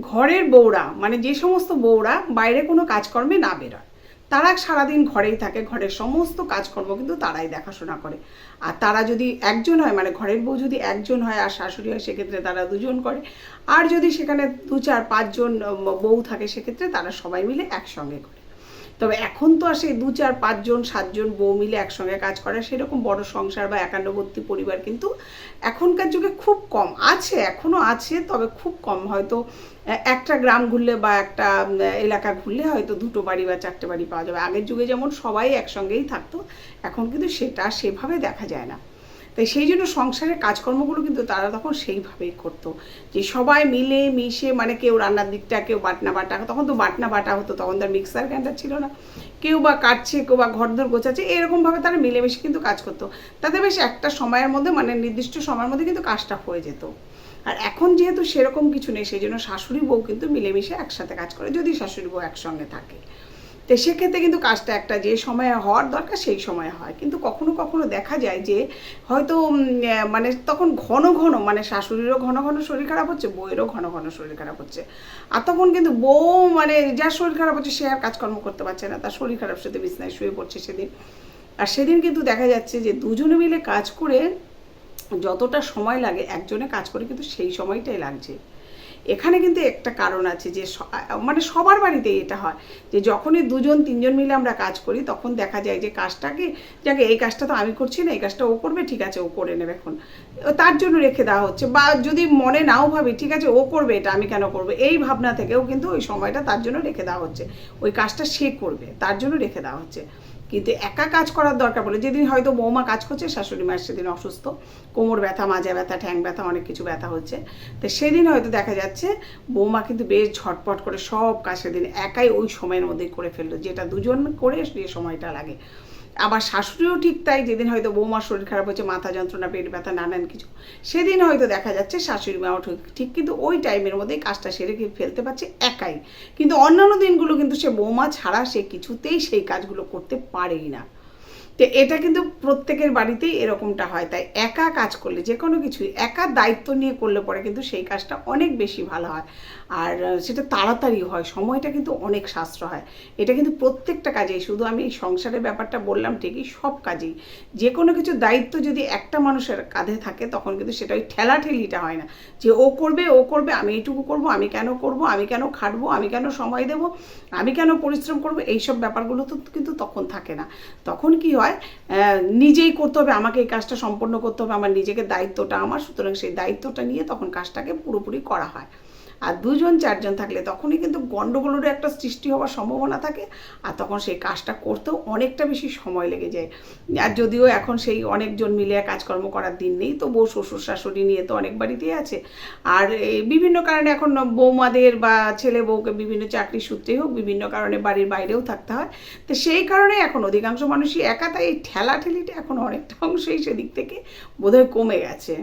ঘরের বউরা মানে যে সমস্ত বউরা বাইরে কোনো কাজকর্মে না বেরোয়, তারা সারাদিন ঘরেই থাকে, ঘরের সমস্ত কাজকর্ম কিন্তু তারাই দেখাশোনা করে। আর তারা যদি একজন হয় মানে ঘরের বউ যদি একজন হয় আর শাশুড়ি হয়, সেক্ষেত্রে তারা দুজন করে। আর যদি সেখানে দু চার পাঁচজন বউ থাকে, সেক্ষেত্রে তারা সবাই মিলে একসঙ্গে করে। তবে এখন তো আর সেই দু চার, পাঁচজন, সাতজন বউ মিলে একসঙ্গে কাজ করে, সেরকম বড় সংসার বা একান্নবর্তী পরিবার কিন্তু এখনকার যুগে খুব কম। আছে এখনও আছে, তবে খুব কম। হয়তো একটা গ্রাম ঘুরলে বা একটা এলাকা ঘুরলে হয়তো দুটো বাড়ি বা চারটে বাড়ি পাওয়া যাবে। আগের যুগে যেমন সবাই একসঙ্গেই থাকতো, এখন কিন্তু সেটা সেভাবে দেখা যায় না। তাই সেই জন্য সংসারের কাজকর্মগুলো কিন্তু তারা তখন সেইভাবেই করতো। যে সবাই মিলে মিশে মানে কেউ রান্নার দিকটা, কেউ বাটনা বাটা, তখন তো বাটনা বাটা হতো, তখন তার মিক্সার গ্রাইন্ডার ছিল না। কেউ বা কাটছে, কেউ বা ঘর ঘরদোর গোছাচ্ছে, এরকমভাবে তারা মিলেমিশে কিন্তু কাজ করতো। তাতে বেশ একটা সময়ের মধ্যে মানে নির্দিষ্ট সময়ের মধ্যে কিন্তু কাজটা হয়ে যেত। আর এখন যেহেতু সেরকম কিছু নেই, সেই জন্য শাশুড়ি বউ কিন্তু মিলেমিশে একসাথে কাজ করে, যদি শাশুড়ি বউ একসঙ্গে থাকে। তো সেক্ষেত্রে কিন্তু কাজটা একটা, যে সময়ে হওয়ার দরকার সেই সময়ে হয়। কিন্তু কখনো কখনো দেখা যায় যে হয়তো মানে তখন ঘন ঘন মানে শাশুড়িরও ঘন ঘন শরীর খারাপ হচ্ছে, বউয়েরও ঘন ঘন শরীর খারাপ হচ্ছে। আর তখন কিন্তু বউ মানে যার শরীর খারাপ হচ্ছে, সে আর কাজকর্ম করতে পারছে না, তার শরীর খারাপ সাথে বিছনায় শুয়ে পড়ছে সেদিন। আর সেদিন কিন্তু দেখা যাচ্ছে যে দুজনে মিলে কাজ করে যতটা সময় লাগে, একজনে কাজ করে কিন্তু সেই সময়টাই লাগছে। এখানে কিন্তু একটা কারণ আছে যে মানে সবার বাড়িতেই এটা হয় যে যখনই দুজন, তিনজন মিলে আমরা কাজ করি, তখন দেখা যায় যে কাজটাকে, যাকে এই কাজটা তো আমি করছি না, এই কাজটা ও করবে, ঠিক আছে, ও করে নেবে এখন। তার জন্য রেখে দেওয়া হচ্ছে। বা যদি মনে নাও ভাবি, ঠিক আছে, ও করবে এটা, আমি কেন করব? এই ভাবনা থেকেও কিন্তু ওই সময়টা তার জন্য রেখে দেওয়া হচ্ছে। ওই কাজটা সে করবে, তার জন্য রেখে দেওয়া হচ্ছে। কিন্তু একা কাজ করার দরকার পড়ে। যেদিন হয়তো বৌমা কাজ করছে, শাশুড়ি মায়ের সেদিন অসুস্থ। কোমর ব্যথা, মাজা ব্যথা, ঠ্যাং ব্যথা, অনেক কিছু ব্যথা হচ্ছে। তো সেদিন হয়তো দেখা যাচ্ছে, বৌমা কিন্তু বেশ ঝটপট করে সব কাজ সেদিন একাই ওই সময়ের মধ্যে করে ফেলল, যেটা দুজন করে সময়টা লাগে। আবার শাশুড়িও ঠিক তাই, যেদিন হয়তো বৌমার শরীর খারাপ হচ্ছে মাথা যন্ত্রণা, পেট ব্যথা, নানান কিছু, সেদিন হয়তো দেখা যাচ্ছে শাশুড়ি মাও ঠিক, কিন্তু ওই টাইমের মধ্যেই কাজটা সেরে ফেলতে পারছে একাই। কিন্তু অন্যান্য দিনগুলো কিন্তু সে বৌমা ছাড়া সে কিছুতেই সেই কাজগুলো করতে পারেই না। তো এটা কিন্তু প্রত্যেকের বাড়িতেই এরকমটা হয়। তাই একা কাজ করলে, যে কোনো কিছুই একা দায়িত্ব নিয়ে করলে পরে কিন্তু সেই কাজটা অনেক বেশি ভালো হয়। আর সেটা তাড়াতাড়ি হয়, সময়টা কিন্তু অনেক সাশ্রয় হয়। এটা কিন্তু প্রত্যেকটা কাজেই, শুধু আমি এই সংসারের ব্যাপারটা বললাম ঠিকই, সব কাজেই। যে কোনো কিছু দায়িত্ব যদি একটা মানুষের কাঁধে থাকে, তখন কিন্তু সেটা ওই ঠেলাঠেলিটা হয় না। যে ও করবে ও করবে, আমি এইটুকু করব, আমি কেন করব, আমি কেন খাটবো, আমি কেন সময় দেব, আমি কেন পরিশ্রম করব, এইসব ব্যাপারগুলো তো কিন্তু তখন থাকে না। তখন কি হয় আহ, নিজেই করতে হবে আমাকে এই কাজটা সম্পন্ন করতে হবে আমার নিজেকে দায়িত্বটা আমার সুতরাং সেই দায়িত্বটা নিয়ে তখন কাজটাকে পুরোপুরি করা হয়। আর দুজন, চারজন থাকলে তখনই কিন্তু গণ্ডগোলেরও একটা সৃষ্টি হওয়ার সম্ভাবনা থাকে আর তখন সেই কাজটা করতেও অনেকটা বেশি সময় লেগে যায়। আর যদিও এখন সেই অনেকজন মিলে কাজকর্ম করার দিন নেই তো বউ শ্বশুর, শাশুড়ি নিয়ে তো অনেক বাড়িতেই আছে। আর বিভিন্ন কারণে এখন বৌমাদের বা ছেলে বউকে বিভিন্ন চাকরি সূত্রেই হোক, বিভিন্ন কারণে বাড়ির বাইরেও থাকতে হয়। তো সেই কারণে এখন অধিকাংশ মানুষই একা, তাই ঠেলাঠেলিটা এখন অনেকটা অংশই সেদিক থেকে বোধহয় কমে গেছে।